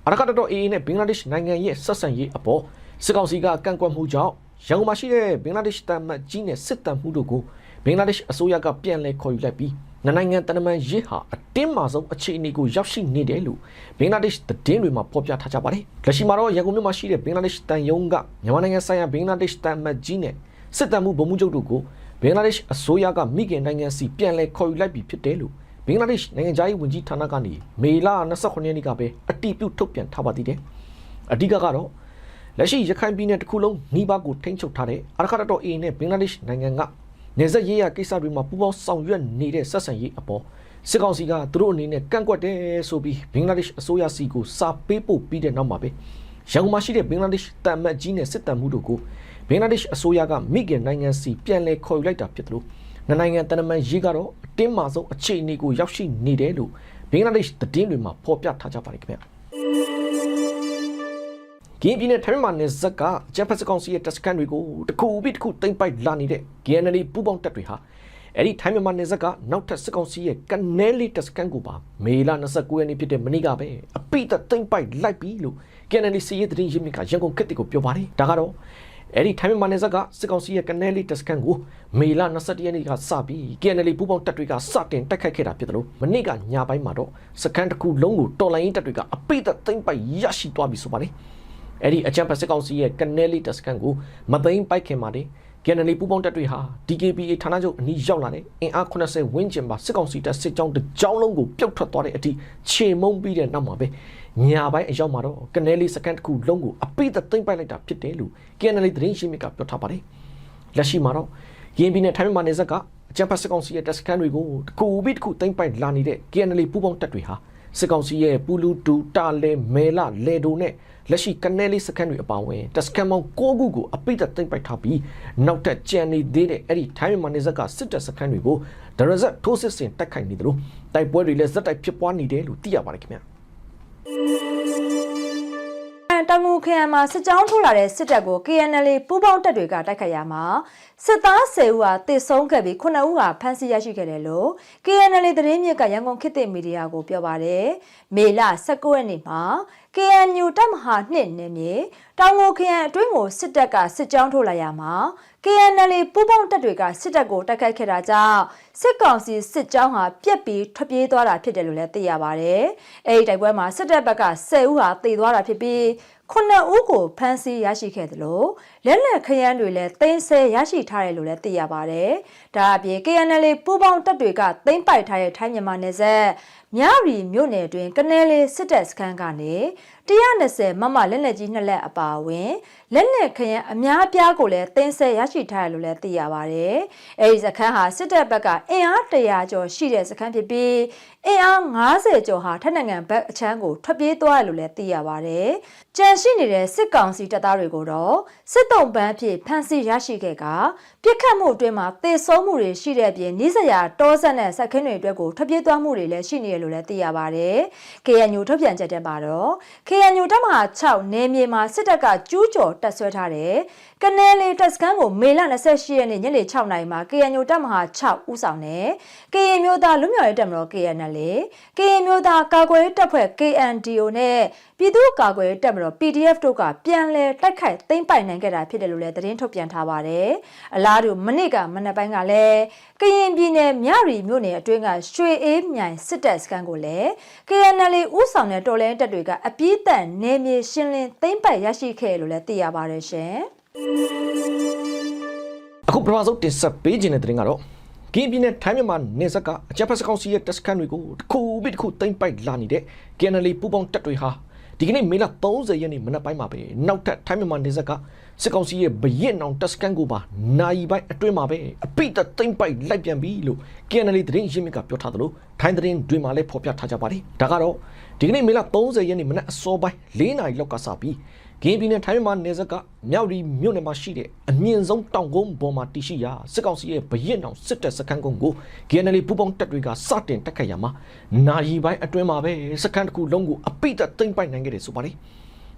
အရကတတော် AA နဲ့ဘင်္ဂလားဒေ့ရှ်နိုင်ငံရဲ့ဆက်ဆံရေးအပေါ်စစ်ကောင်စီကကန့်ကွက်မှုကြောင့်ရန်ကုန်မှာရှိတဲ့ဘင်္ဂလားဒေ့ရှ်တမတ်ကြီးနဲ့စစ်တပ်မှုတို့ကိုဘင်္ဂလားဒေ့ရှ်အစိုးရကပြန်လည်ခေါ်ယူလိုက်ပြီး နှစ်နိုင်ငံတန်တမန်ရေးဟာအတင်းမာဆုံးအခြေအနေကိုရောက်ရှိနေတယ်လို့ဘင်္ဂလားဒေ့ရှ်သတင်းတွေမှာဖော်ပြထားကြပါတယ်။လက်ရှိမှာတော့ရန်ကုန်မြို့မှာရှိတဲ့ဘင်္ဂလားဒေ့ရှ်တန်ယုံကမြန်မာနိုင်ငံဆိုင်ရာဘင်္ဂလားဒေ့ရှ်တန်မတ်ကြီးနဲ့စစ်တပ်မှုဗိုလ်မှူးချုပ်တို့ကိုဘင်္ဂလားဒေ့ရှ်အစိုးရကမိခင်နိုင်ငံစီပြန်လည်ခေါ်ယူလိုက်ပြီဖြစ်တယ်လို့ဘင်္ဂလားဒေ့ရှ်နိုင်ငံသားရေးဝန်ကြီးဌာနကနေမေလ29ရက်နေ့ကပဲအတည်ပြုထုတ်ပြန်ထားပါသေးတယ်။အဓိကကတော့လက်ရှိရခိုင်ပြည်နယ်တစ်ခုလုံးနှီးပါးကိုထိန်းချုပ်ထားတဲ့အာရခတ်တော် A နဲ့ဘင်္ဂလားဒေ့ရှ်နိုင်ငံက နေဆက်ရေးရကိစ္စတွေမှာပူးပေါင်းဆောင်ရွက်နေတဲ့ဆက်ဆံရေးအပေါ်စစ်ကောင်စီကသူတို့အနေနဲ့ကန့်ကွက်တယ်ဆိုပြီးဘင်္ဂလားဒေ့ရှ်အစိုးရစီကိုစာပေးပို့ပြီးတဲ့နောက်မှာပဲရန်ကုန်မှာရှိတဲ့ဘင်္ဂလားဒေ့ရှ်တမ်မတ်ကြီးနဲ့စစ်တမ်းမှုတို့ကိုဘင်္ဂလားဒေ့ရှ်အစိုးရကမိခင်နိုင်ငံစီပြန်လည်ခေါ်ယူလိုက်တာဖြစ်တယ်လို့နှစ်နိုင်ငံတန်တမန်ရေးကတော့အတင်းမာဆုံးအခြေအနေကိုရောက်ရှိနေတယ်လို့ဘင်္ဂလားဒေ့ရှ်သတင်းတွေမှာဖော်ပြထားကြပါတယ်ခင်ဗျာ ကင်းပြည်နယ်ထိုင်းမြန်မာနယ်စပ်ကဂျပန်စကောင်စီရဲ့တပ်စခန်းတွေကိုတစ်ခုပြီးတစ်ခုတိမ့်ပိုက်လာနေတဲ့ GNL ပူးပေါင်းတပ်တွေဟာအဲ့ဒီထိုင်းမြန်မာနယ်စပ်ကနောက်ထပ်စကောင်စီရဲ့ကနေလီတပ်စခန်းကိုပါမေလ29ရက်နေ့ဖြစ်တဲ့မနေ့ကပဲအပိသက်တိမ့်ပိုက်လိုက်ပြီလို့ GNL စီရဲ့သတင်းရင်းမြစ်ကရန်ကုန်ခေတ်ကိုပြောပါတယ်ဒါကတော့အဲ့ဒီထိုင်းမြန်မာနယ်စပ်ကစစ်ကောင်စီရဲ့ကနေလီတပ်စခန်းကိုမေလ21ရက်နေ့ကစပြီး GNL ပူးပေါင်းတပ်တွေကစတင်တိုက်ခိုက်ခဲ့တာဖြစ်တယ်လို့မနေ့ကညပိုင်းမှာတော့စခန်းတစ်ခုလုံးကိုတော်လိုင်းတပ်တွေကအပိသက်တိမ့်ပိုက်ရရှိသွားပြီဆိုပါတယ် အဲ့ဒီအချမ်းပစစ်ကောင်စီရဲ့ကနေလီတက်စကန်ကိုမသိမ်းပိုက်ခင်ပါတယ်ကနေလီပူပေါင်းတပ်တွေဟာ DKBA ဌာနချုပ်အနီးရောက်လာတဲ့အင်အား80ဝန်းကျင်ပါစစ်ကောင်စီတပ်စစ်ကြောင်းတစ်ကြောင်းလုံးကိုပြုတ်ထွက်သွားတဲ့အထိခြေမုံပြီးတဲ့နောက်မှာပဲညာပိုင်းအရောက်မှာတော့ကနေလီစကန်တစ်ခုလုံးကိုအပိသက်သိမ်းပိုက်လိုက်တာဖြစ်တယ်လို့ကနေလီသတင်းရှင်းမြစ်ကပြောထားပါတယ်လက်ရှိမှာတော့ရင်းပြည်နယ်ထိုင်းမြန်မာနယ်စပ်ကအချမ်းပစစ်ကောင်စီရဲ့တပ်စကန်တွေကိုတစ်ခုပြီးတစ်ခုသိမ်းပိုက်လာနေတဲ့ကနေလီပူပေါင်းတပ်တွေဟာစစ်ကောင်စီရဲ့ပူလူတူတာလဲမဲလာလေဒိုနဲ့ လက်ရှိကနေလေးစကန်တွေအပါအဝင်တက်စကန်မောင်6ခုကိုအပိတ်သက်သိမ့်ပိုက်ထားပြီးနောက်ထပ်ကြံနေသေးတဲ့အဲ့ဒီထိုင်းမြန်မာနေဇက်ကစစ်တပ်စကန်တွေကိုဒရဇက်ထိုးစစ်ဆင်တိုက်ခိုက်နေတယ်လို့တိုက်ပွဲတွေလည်းဇက်တိုက်ဖြစ်ပွားနေတယ်လို့သိရပါတယ်ခင်ဗျာတငူခရိုင်မှာစစ်ကြောင်းထိုးလာတဲ့စစ်တပ်ကို KNL ပူးပေါင်းတပ်တွေကတိုက်ခိုက်ရမှာစစ်သား10ဦးဟာတစ်ဆုံးခဲ့ပြီး9ဦးဟာဖမ်းဆီးရရှိခဲ့တယ်လို့ KNL သတင်းမြစ်ကရန်ကုန်ခေတ်သစ်မီဒီယာကိုပြောပါတယ်။မေလ19ရက်နေ့မှာ KNU တပ်မဟာ2နယ်မြေတောင်ငူခရိုင်အတွင်းကိုစစ်တပ်ကစစ်ကြောင်းထိုးလာရမှာ KNL ပူးပေါင်းတပ်တွေကစစ်တပ်ကိုတိုက်ခိုက်ခဲ့တာကြောင့်စစ်ကောင်စီစစ်ကြောင်းဟာပြက်ပြီးထွက်ပြေးသွားတာဖြစ်တယ်လို့လည်းသိရပါတယ်။အဲဒီတိုက်ပွဲမှာစစ်တပ်ဘက်က10ဦးဟာသေသွားတာဖြစ်ပြီးခုနှစ်ဦးကိုဖမ်းဆီးရရှိခဲ့တယ်လို့လက်လက်ခရမ်းတွေလည်းသိမ်းဆဲရရှိထားတယ်လို့လည်းသိရပါတယ်။ဒါအပြင် KNL ပူးပေါင်းတပ်တွေကသိမ်းပိုက်ထားတဲ့ထိုင်းမြန်မာနယ်စပ် မြရီမြို့နယ်အတွင်းကနေလေးစစ်တပ်စခန်းကနေ120မမလက်လက်ကြီးနှစ်လက်အပါအဝင်လက်လက်ခရမ်းအများအပြားကိုလည်းသိမ်းဆဲရရှိထားတယ်လို့လည်းသိရပါတယ်။အဲဒီစခန်းဟာစစ်တပ်ဘက်ကအင်အား100ကျော်ရှိတဲ့စခန်းဖြစ်ပြီး အင်အား90ကျော်ဟာထိုင်းနိုင်ငံဘက်အချမ်းကိုထွက်ပြေးသွားတယ်လို့လည်းသိရပါတယ်။ကြန့်ရှိနေတဲ့စစ်ကောင်စီတပ်သားတွေကိုတော့စစ်တုံးပန်းအဖြစ်ဖမ်းဆီးရရှိခဲ့ကပြစ်ခတ်မှုအတွင်းမှာသေဆုံးမှုတွေရှိတဲ့အပြင်နှိစရာတောဆက်နဲ့ဆက်ခင်းတွေအတွက်ကိုထွက်ပြေးသွားမှုတွေလည်းရှိနေတယ်လို့လည်းသိရပါတယ်။ KNU ထုတ်ပြန်ချက်တည်းပါတော့ KNU တပ်မဟာ6နယ်မြေမှာစစ်တပ်ကကျူးကျော်တပ်ဆွဲထားတဲ့ကနေလီတပ်စခန်းကိုမေလ28ရက်နေ့ညနေ6နာရီမှာ KNU တပ်မဟာ6ဦးဆောင်တဲ့ KN မျိုးသားလူမျိုးရေးတပ်မတော် KNL KN မျိုးသားကာကွယ်ရေးတပ်ဖွဲ့ KNDO နဲ့ပြည်သူ့ကာကွယ်ရေးတပ်မတော် PDF တို့ကပြန်လည်တိုက်ခိုက်သိမ်းပိုက်နိုင်ခဲ့တာဖြစ်တယ်လို့လည်းသတင်းထုတ်ပြန်ထားပါတယ်။အလားတူမနေ့ကမနက်ပိုင်းကလည်းကရင်ပြည်နယ်မြရီမြို့နယ်အတွင်းကရွှေအေးမြိုင်စစ်တပ်စခန်းကိုလည်း KNL ဦးဆောင်တဲ့တော်လှန်ရေးတပ်တွေကအပြည့်အသန့်နယ်မြေရှင်းလင်းသိမ်းပိုက်ရရှိခဲ့တယ်လို့လည်းသိရပါတယ်ရှင်။အခုပထမဆုံးတင်ဆက်ပေးခြင်းတဲ့တင်ကတော့ ကင်းပြည်နယ်ထိုင်းမြန်မာနယ်စပ်ကအကြပ်ဖက်စကောင်စီရဲ့တပ်စခန်းတွေကိုတစ်ခုပြီးတစ်ခုတိမ့်ပိုက်လာနေတဲ့ KNL ပူပေါင်းတပ်တွေဟာဒီကနေ့မေလ30ရက်နေ့မနက်ပိုင်းမှာပဲနောက်ထပ်ထိုင်းမြန်မာနယ်စပ်ကစစ်ကောင်စီရဲ့ဘရင်အောင်တပ်စခန်းကိုပါနိုင်ပိုင်းအတွင်းမှာပဲအပိတသိမ့်ပိုက်လိုက်ပြန်ပြီလို့ KNL သတင်းရင်းမြစ်ကပြောထားသလိုထိုင်းသတင်းတွေမှာလည်းဖော်ပြထားကြပါတယ်ဒါကတော့ဒီကနေ့မေလ30ရက်နေ့မနက်အစောပိုင်း၄နာရီလောက်ကစပြီး ကင်းပြည်နယ်ထိုင်းမြန်မာနယ်စပ်ကမြောက်ရီမြို့နယ်မှာရှိတဲ့အမြင့်ဆုံးတောင်ကုန်းပေါ်မှာတည်ရှိရာစစ်ကောင်စီရဲ့ဘရင်တောင်စစ်တပ်စခန်းကုန်းကို KNL ပူပေါင်းတပ်တွေကစတင်တက်ခတ်ရမှာနာရီပိုင်းအတွင်းမှာပဲစခန်းတစ်ခုလုံးကိုအပိတ်သိမ့်ပိုက်နိုင်ခဲ့တယ်ဆိုပါလေ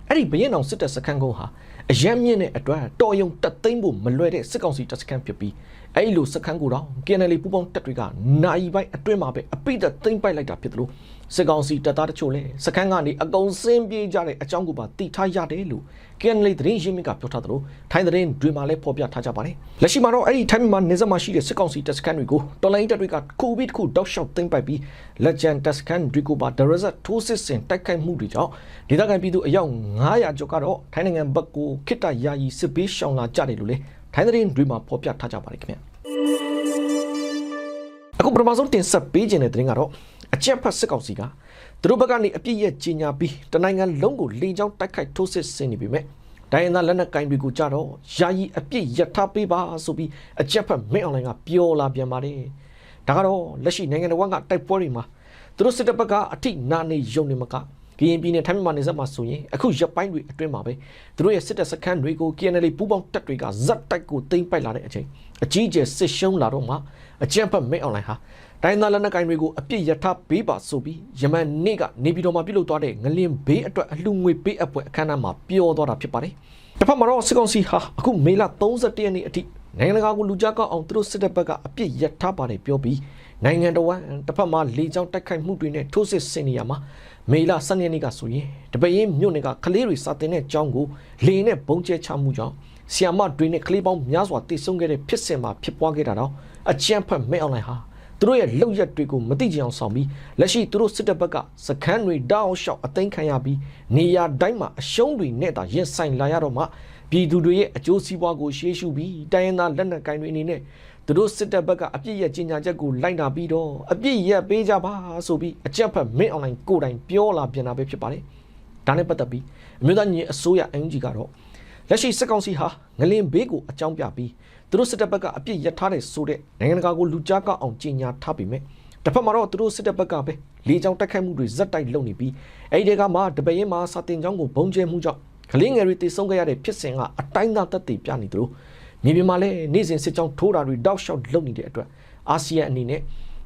အဲ့ဒီဘရင်တောင်စစ်တပ်စခန်းကုန်းဟာအရန်မြင့်တဲ့အတွက်တော်ယုံတက်သိမ့်ဖို့မလွယ်တဲ့စစ်ကောင်စီတပ်စခန်းဖြစ်ပြီးအဲ့ဒီလိုစခန်းကိုတော့ KNL ပူပေါင်းတပ်တွေကနာရီပိုင်းအတွင်းမှာပဲအပိတ်သိမ့်ပိုက်လိုက်တာဖြစ်တယ်လို့ စစ်ကောင်စီတပ်သားတချို့လည်းစခန်းကနေအကုံစင်းပြေးကြတဲ့အကြောင်းကိုပါသိထားရတယ်လို့ KNL သတင်းရင်းမြစ်ကပြောထားသလိုထိုင်းသတင်းတွေမှာလည်းဖော်ပြထားကြပါတယ်လက်ရှိမှာတော့အဲ့ဒီထိုင်းမြန်မာနေဆက်မှာရှိတဲ့စစ်ကောင်စီတပ်စခန်းတွေကိုတော်လိုင်းတပ်တွေကခုပြီးတစ်ခုတောက်လျှောက်သိမ်းပိုက်ပြီးလက်ကျန်တပ်စခန်းတွေကိုပါဒရဇတ်ထိုးစစ်ဆင်တိုက်ခိုက်မှုတွေကြောင့်ဒေသခံပြည်သူအယောက်900ကျော်ကတော့ထိုင်းနိုင်ငံဘက်ကိုခိတ္တယာယီစစ်ပေးရှောင်လာကြတယ်လို့လည်းထိုင်းသတင်းတွေမှာဖော်ပြထားကြပါတယ်ခင်ဗျာအခုပထမဆုံးတင်ဆက်ပေးခြင်းတဲ့သတင်းကတော့ အကြက်ဖက်စစ်ကောင်စီကသူတို့ဘက်ကနေအပြစ်ရဲ့ကြီးညာပြီးတနိုင်ငံလုံးကိုလေကြောင်းတိုက်ခိုက်ထိုးစစ်ဆင်နေပြီမဲ့တိုင်းရင်းသားလက်နက်ကင်တွေကိုကြတော့ယာယီအပြစ်ရထားပေးပါဆိုပြီးအကြက်ဖက်မင်းအွန်လိုင်းကပြောလာပြန်ပါတယ်ဒါကတော့လက်ရှိနိုင်ငံတော်ကတိုက်ပွဲတွေမှာသူတို့စစ်တပ်ဘက်ကအထိနာနေရုံနေမက ကရင်ပြည်နယ်ထိုင်းမြန်မာနယ်စပ်မှာဆိုရင်အခုရပ်ပိုင်းတွေအတွင်းမှာပဲသူတို့ရဲ့စစ်တပ်စခန်းတွေကို KNL ပူးပေါင်းတပ်တွေကဇက်တိုက်ကိုသိမ်းပိုက်လာတဲ့အချိန်အကြီးအကျယ်စစ်ရှုံးလာတော့မှအကြံဖတ်မဲအွန်လိုင်းဟာတိုင်းသားလက်နက်ကိုင်တွေကိုအပြစ်ရထားပေးပါဆိုပြီးယမန်နေ့ကနေပြည်တော်မှာပြုလုပ်သွားတဲ့ငလင်ဘေးအတွက်အလှငွေပေးအပ်ပွဲအခမ်းအနားမှာပြောသွားတာဖြစ်ပါတယ်။တစ်ဖက်မှာတော့စစ်ကောင်စီဟာအခုမေလ31ရက်နေ့အထိနိုင်ငံတကာကိုလူကြားကောက်အောင်သူတို့စစ်တပ်ဘက်ကအပြစ်ရထားပါတယ်ပြောပြီးနိုင်ငံတော်ဝန်တစ်ဖက်မှာလေကြောင်းတိုက်ခိုက်မှုတွေနဲ့ထိုးစစ်ဆင်နေရမှာ မေလ12ရက်နေ့ကဆိုရင်တပရင်မြို့နယ်ကကလေးတွေစာတင်တဲ့အကြောင်းကိုလေနဲ့ဘုံကျဲချမှုကြောင့်ဆီယမတွေနဲ့ကလေးပေါင်းများစွာတိတ်ဆုံးခဲ့တဲ့ဖြစ်စဉ်မှာဖြစ်ပွားခဲ့တာတော့အကြမ်းဖက်မဲအွန်လိုင်းဟာသူတို့ရဲ့လောက်ရက်တွေကိုမသိကြအောင်ဆောင်ပြီးလက်ရှိသူတို့စစ်တပ်ဘက်ကစခန်းတွေတောက်လျှောက်အသိမ်းခံရပြီးနေရာတိုင်းမှာအရှုံးတွေနဲ့တာရင်ဆိုင်လာရတော့မှပြည်သူတွေရဲ့အကျိုးစီးပွားကိုရှေးရှုပြီးတိုင်းရင်းသားလက်နက်ကိုင်တွေအနေနဲ့ သူတို့စစ်တပ်ဘက်ကအပြစ်ရဲ့ကြီးညာချက်ကိုလိုက်နာပြီးတော့အပြစ်ရက်ပေးကြပါဆိုပြီးအကြက်ဖက်မင်းအွန်လိုင်းကိုယ်တိုင်ပြောလာပြန်တာပဲဖြစ်ပါတယ်ဒါနဲ့ပတ်သက်ပြီးအမျိုးသားညီအစိုးရအင်ဂျီကတော့လက်ရှိစစ်ကောင်စီဟာငလင်ဘေးကိုအကြောင်းပြပြီးသူတို့စစ်တပ်ဘက်ကအပြစ်ရထားတဲ့ဆိုတဲ့နိုင်ငံတကာကိုလူကြားကောက်အောင်ကြီးညာထားပြီးမြဲတစ်ဖက်မှာတော့သူတို့စစ်တပ်ဘက်ကပဲလေကြောင်းတိုက်ခိုက်မှုတွေဇက်တိုက်လုပ်နေပြီးအဲ့ဒီကမှတပရင်မှာစာတင်ကြောင်းကိုဘုံကျဲမှုကြောင့်ကလေးငယ်တွေတည်ဆုံးခဲ့ရတဲ့ဖြစ်စဉ်ကအတိုင်းသားသက်သေပြနေသလို မြေပြင်မှာလည်းနေ့စဉ်စစ်ကြောင်းထိုးတာတွေတောက်လျှောက်လုပ်နေတဲ့အတွက်အာဆီယံအနေနဲ့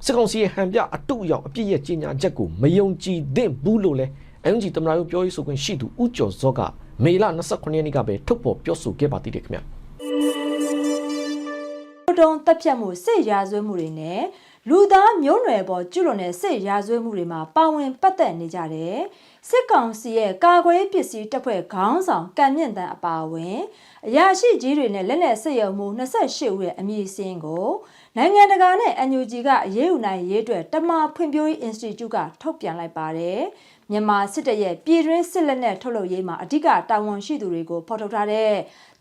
စစ်ကောင်စီရဲ့ဟန်ပြအတုအယောင်အပြစ်ရဲ့ကြီးညာချက်ကိုမယုံကြည်သင့်ဘူးလို့လဲအန်ဂျီတမနာရုပ်ပြောရေးဆိုခွင့်ရှိသူဦးကျော်စောကမေလ29ရက်နေ့ကပဲထုတ်ပေါ်ပြောဆိုခဲ့ပါသေးတယ်ခင်ဗျာတုံတက်ဖြတ်မှုစစ်ရာဇဝဲမှုတွေနဲ့လူသားမျိုးနွယ်ပေါ်ကျူးလွန်တဲ့စစ်ရာဇဝဲမှုတွေမှာပါဝင်ပတ်သက်နေကြတဲ့စစ်ကောင်စီရဲ့ကာကွယ်ပစ္စည်းတပ်ဖွဲ့ခေါင်းဆောင်ကံမြင့်တန်းအပါအဝင် အရာရှိကြီးတွေနဲ့လက်နက်စစ်ရုံမှု28ဦးရဲ့အမည်စင်းကိုနိုင်ငံတကာနဲ့ NUG ကအရေးယူနိုင်ရေးအတွက်တမဖွံ့ဖြိုးရေး Institute ကထုတ်ပြန်လိုက်ပါတယ်မြန်မာစစ်တပ်ရဲ့ပြည်တွင်းစစ်လက်နက်ထုတ်လုပ်ရေးမှာအဓိကတာဝန်ရှိသူတွေကိုဖော်ထုတ်ထားတဲ့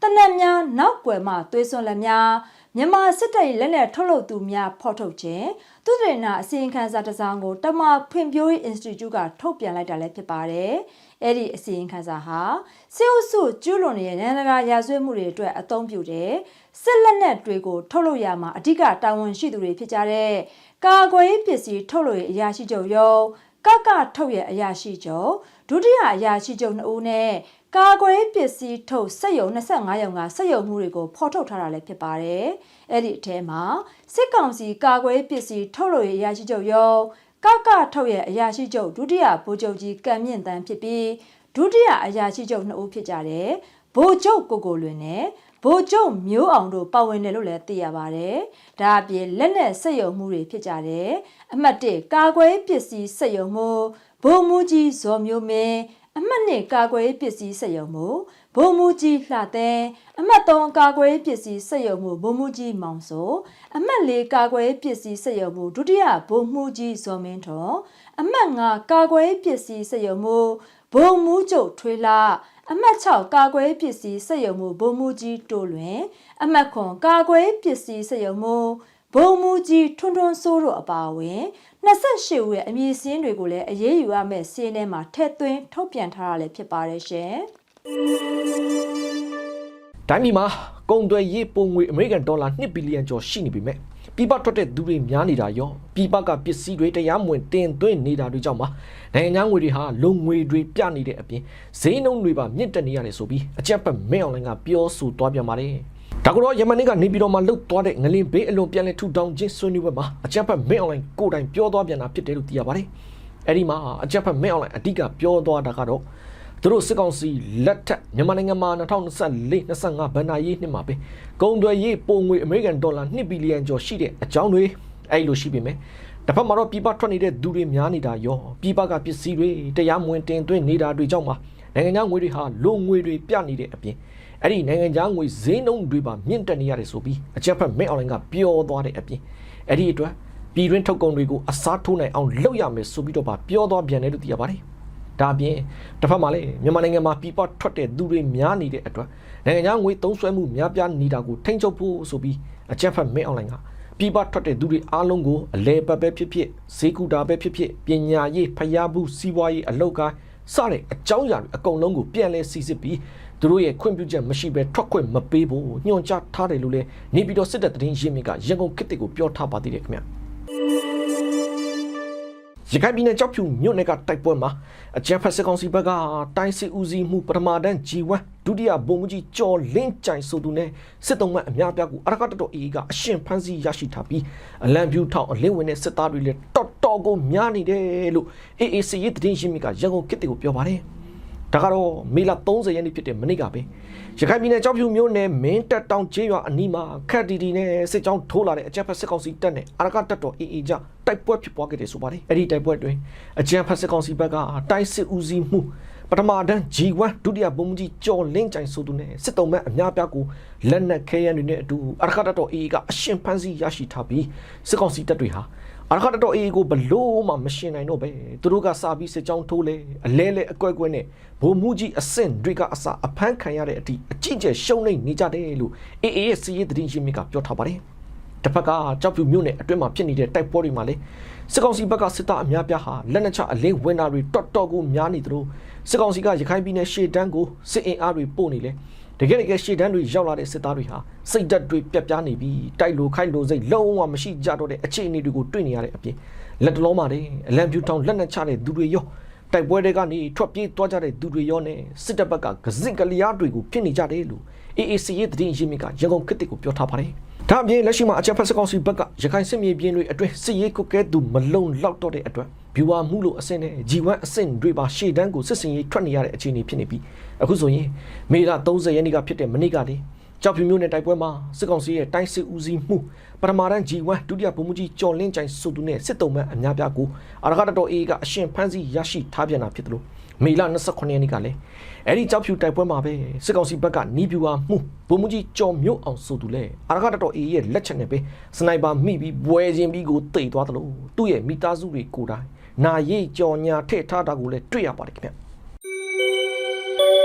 တနက်များနောက်ွယ်မှသွေးစွန်လက်များမြန်မာစစ်တပ်ရဲ့လက်နက်ထုတ်လုပ်သူများဖော်ထုတ်ခြင်းသူတရနာအစီရင်ခံစာတစ်စောင်ကိုတမဖွံ့ဖြိုးရေး Institute ကထုတ်ပြန်လိုက်တာလည်းဖြစ်ပါတယ်။ အဲ့ဒီအစီရင်ခံစာဟာစစ်အုပ်စုကျူးလွန်နေတဲ့နိုင်ငံတကာရာဇဝတ်မှုတွေအတွက်အသုံးပြုတဲ့စစ်လက်နက်တွေကိုထုတ်လုပ်ရမှာအဓိကတာဝန်ရှိသူတွေဖြစ်ကြတဲ့ကာကွယ်ရေးပစ္စည်းထုတ်လုပ်ရေးအရာရှိချုပ်ရုံးကကထုတ်ရဲ့အရာရှိချုပ်ဒုတိယအရာရှိချုပ်2ဦးနဲ့ကာကွယ်ပစ္စည်းထုတ်စက်ရုံ25ရုံကစက်ရုံမှုတွေကိုဖော်ထုတ်ထားတာလည်းဖြစ်ပါတယ်။အဲ့ဒီအထဲမှာစစ်ကောင်စီကာကွယ်ပစ္စည်းထုတ်လို့ရအရာရှိချုပ်ရော ကကထုတ်ရဲ့အရာရှိချုပ်ဒုတိယဗိုလ်ချုပ်ကြီးကံမြင့်တန်းဖြစ်ပြီးဒုတိယအရာရှိချုပ်2ဦးဖြစ်ကြတယ်။ဗိုလ်ချုပ်ကိုကိုလွင်နဲ့ဗိုလ်ချုပ်မျိုးအောင်တို့ပါဝင်တယ်လို့လည်းသိရပါတယ်။ဒါအပြင်လက်နက်စက်ရုံမှုတွေဖြစ်ကြတယ်။အမှတ်1ကာကွယ်ပစ္စည်းစက်ရုံမှုဗိုလ်မှူးကြီးဇော်မျိုးမင်းအမှတ်2ကာကွယ်ပစ္စည်းစက်ရုံမှု ဗိုလ်မှူးကြီးလှတဲ့အမှတ်3ကာကွယ်ပစ္စည်းစက်ရုံမှုဗိုလ်မှူးကြီးမောင်စိုးအမှတ်4ကာကွယ်ပစ္စည်းစက်ရုံမှုဒုတိယဗိုလ်မှူးကြီးဇော်မင်းထွန်းအမှတ်5ကာကွယ်ပစ္စည်းစက်ရုံမှုဗိုလ်မှူးချုပ်ထွေးလာအမှတ်6ကာကွယ်ပစ္စည်းစက်ရုံမှုဗိုလ်မှူးကြီးတိုးလွင်အမှတ်9ကာကွယ်ပစ္စည်းစက်ရုံမှုဗိုလ်မှူးကြီးထွန်းထွန်းစိုးတို့အပါအဝင်28ဦးရဲ့အမည်စင်းတွေကိုလည်းအရေးယူရမယ့်စီးထဲမှာထည့်သွင်းထုတ်ပြန်ထားတာလည်းဖြစ်ပါတယ်ရှင်။ တိုင်းပြည်မှာကုန်သွယ်ရေးပုံငွေအမေရိကန်ဒေါ်လာ2ဘီလီယံကျော်ရှိနေပြီမဲ့ပြည်ပထွက်တဲ့သူတွေများနေတာရောပြည်ပကပစ္စည်းတွေတရားမဝင်တင်သွင်းနေတာတွေကြောင့်ပါနိုင်ငံခြားငွေတွေဟာလုံငွေတွေပြနေတဲ့အပြင်ဈေးနှုန်းတွေပါမြင့်တက်နေရတယ်ဆိုပြီးအကြက်ဖက်မဲအွန်လိုင်းကပြောဆိုသွားပြန်ပါတယ်ဒါကတော့ယမန်နေ့ကနေပြည်တော်မှာလှုပ်သွားတဲ့ငလင်ဘေးအလွန်ပြန်လဲထူထောင်ခြင်းဆွေးနွေးပွဲမှာအကြက်ဖက်မဲအွန်လိုင်းကိုယ်တိုင်ပြောသွားပြန်တာဖြစ်တယ်လို့သိရပါတယ်အဲ့ဒီမှာအကြက်ဖက်မဲအွန်လိုင်းအဓိကပြောသွားတာကတော့ သူတို့စစ်ကောင်စီလက်ထက်မြန်မာနိုင်ငံမှာ2024 25ဘဏ္ဍာရေးနှစ်မှာပဲကုန်သွယ်ရေးပုံငွေအမေရိကန်ဒေါ်လာ2ဘီလီယံကျော်ရှိတဲ့အကြောင်းတွေအဲ့လိုရှိပေမဲ့တစ်ဖက်မှာတော့ပြည်ပထွက်နေတဲ့သူတွေများနေတာရောပြည်ပကပစ္စည်းတွေတရားမဝင်တင်သွင်းနေတာတွေကြောင့်ပါနိုင်ငံခြားငွေတွေဟာလုံငွေတွေပြနေတဲ့အပြင်အဲ့ဒီနိုင်ငံခြားငွေဈေးနှုန်းတွေပါမြင့်တက်နေရတယ်ဆိုပြီးအချက်ဖက်မင်းအွန်လိုင်းကပြောသွားတဲ့အပြင်အဲ့ဒီအတွက်ပြည်တွင်းထုတ်ကုန်တွေကိုအစားထိုးနိုင်အောင်လုပ်ရမယ်ဆိုပြီးတော့ပါပြောသွားပြန်တယ်လို့သိရပါတယ် ဒါဒါအပြင်တစ်ဖက်မှာလည်းမြန်မာနိုင်ငံမှာပြည်ပထွက်တဲ့သူတွေများနေတဲ့အတွက်နိုင်ငံခြားငွေသုံးစွဲမှုများပြားနေတာကိုထိန်းချုပ်ဖို့ဆိုပြီးအကြက်ဖက်မင်းအွန်လိုင်းကပြည်ပထွက်တဲ့သူတွေအားလုံးကိုအလဲပတ်ပဲဖြစ်ဖြစ်ဈေးကူတာပဲဖြစ်ဖြစ်ပညာရေးဖျားမှုစီးပွားရေးအလောက်ကိုင်းစတဲ့အကြောင်းအရာတွေအကုန်လုံးကိုပြန်လဲစီစစ်ပြီးသူတို့ရဲ့ခွင့်ပြုချက်မရှိဘဲထွက်ခွင့်မပေးဖို့ညွှန်ကြားထားတယ်လို့လည်းနေပြည်တော်စစ်တပ်တရင်ရင်းမြစ်ကရန်ကုန်ခေတ်တစ်ကိုပြောထားပါသေးတယ်ခင်ဗျာ ရခိုင်ပြည်နယ်ကြောက်ဖြူမြို့နယ်ကတိုက်ပွဲမှာအကြံဖက်စစ်ကောင်စီဘက်ကတိုင်းစစ်ဦးစီးမှုပထမတန်း G1 ဒုတိယဗိုလ်မှူးကြီးကျော်လင်းကြိုင်ဆိုသူနဲ့စစ်တုံးမအများပြားကိုအရကတတော်အေးကအရှင်ဖမ်းဆီးရရှိထားပြီးအလံပြူထောင်အလင်းဝင်တဲ့စစ်သားတွေလည်းတော်တော်ကိုများနေတယ်လို့ AAC ရေးသတင်းရှင်းမြစ်ကရန်ကုန်ကစ်တေကိုပြောပါတယ် ဒါကတော့မေလ30ရက်နေ့ဖြစ်တဲ့မနေ့ကပဲရခိုင်ပြည်နယ်ကြောက်ဖြူမြို့နယ်မင်းတက်တောင်ကျေးရွာအနီးမှာခက်တီတီနဲ့စစ်ကြောင်းထိုးလာတဲ့အကြမ်းဖက်စစ်ကောင်စီတပ်နဲ့အရကတပ်တော် AA ကြတိုက်ပွဲဖြစ်ပွားခဲ့တယ်ဆိုပါတယ်အဲ့ဒီတိုက်ပွဲအတွင်းအကြမ်းဖက်စစ်ကောင်စီဘက်ကတိုင်းစစ်ဦးစီးမှုပထမတန်း G1 ဒုတိယဗိုလ်မှူးကြီးကျော်လင်းကြိုင်ဆိုသူနဲ့စစ်တုံးမဲ့အများပြားကိုလက်နက်ခဲယမ်းတွေနဲ့အတူအရကတပ်တော် AA ကအရှင်ဖမ်းဆီးရရှိထားပြီးစစ်ကောင်စီတပ်တွေဟာ အရခတ်တော်အေကိုဘလို့မှမရှင်နိုင်တော့ပဲသူတို့ကစာပြီးစစ်ကြောင်းထိုးလေအလဲလဲအကွက်ကွက်နဲ့ဘုံမှုကြီးအဆင့်တွေကအစအဖမ်းခံရတဲ့အထိအကြည့်ကျရှုံးနေနေကြတယ်လို့အေအေရဲ့စီးရေးသတင်းရင်းမြစ်ကပြောထားပါတယ်တစ်ဖက်ကကြောက်ဖြူမြို့နယ်အတွင်းမှာဖြစ်နေတဲ့တိုက်ပွဲတွေမှာလေစစ်ကောင်စီဘက်ကစစ်သားအများပြားဟာလက်နက်ချအလင်းဝင်တာတွေတော်တော်ကိုများနေသလိုစစ်ကောင်စီကရခိုင်ပြည်နယ်ရှေ့တန်းကိုစစ်အင်အားတွေပို့နေလေ တကယ်တကယ်ရှေ့တန်းတွေရောက်လာတဲ့စစ်သားတွေဟာစိတ်ဓာတ်တွေပြက်ပြားနေပြီးတိုက်လိုခိုက်လိုစိတ်လုံးဝမရှိကြတော့တဲ့အခြေအနေတွေကိုတွေ့နေရတဲ့အပြင်လက်တလုံးမှာတဲ့အလံပြူထောင်လက်နက်ချတဲ့သူတွေရောတိုက်ပွဲတွေကနေထွက်ပြေးသွားကြတဲ့သူတွေရောနဲ့စစ်တပ်ဘက်ကဂဇစ်ကလျားတွေကိုဖြစ်နေကြတယ်လို့ AAC ရဲ့သတင်းရင်းမြစ်ကရန်ကုန်ခေတ်တစ်ကိုပြောထားပါတယ်။ ဒါအပြင်လက်ရှိမှာအချက်ဖက်စကောင်စီဘက်ကရခိုင်စစ်မြေပြင်တွေအတွင်းစစ်ရေးကုတ်ကဲသူမလုံလောက်တော့တဲ့အတွက်ဘီဝါမှုလို့အဆင့်နဲ့ G1 အဆင့်တွေပါရှေ့တန်းကိုစစ်စင်ရေးထွက်နေရတဲ့အခြေအနေဖြစ်နေပြီးအခုဆိုရင်မေလ30ရက်နေ့ကဖြစ်တဲ့မနေ့ကလေကြောက်ဖြူမျိုးနဲ့တိုက်ပွဲမှာစစ်ကောင်စီရဲ့တိုင်းစစ်ဦးစီးမှုပထမတန်း G1 ဒုတိယဗိုလ်မှူးကြီးကျော်လင်းကြိုင်စုသူနဲ့စစ်တုံးမှန်အများပြားကိုအရကတတော် A ကအရှင်ဖမ်းဆီးရရှိထားပြန်တာဖြစ်တယ်လို့ မေလ29ရက်နေ့ကလည်းအဲ့ဒီကြောက်ဖြူတိုက်ပွဲမှာပဲစစ်ကောင်စီဘက်ကနီးပြူဟာမှုဗိုလ်မှူးကြီးကျော်မျိုးအောင်ဆိုသူလဲအရကတတော် A ရဲ့လက်ချက်နဲ့ပဲစနိုက်ပါမိပြီးဘွဲချင်းပြီးကိုတိတ်သွားတယ်လို့သူ့ရဲ့မိသားစုတွေကိုယ်တိုင်နာရိတ်ကြော်ညာထည့်ထားတာကိုလည်းတွေ့ရပါတယ်ခင်ဗျ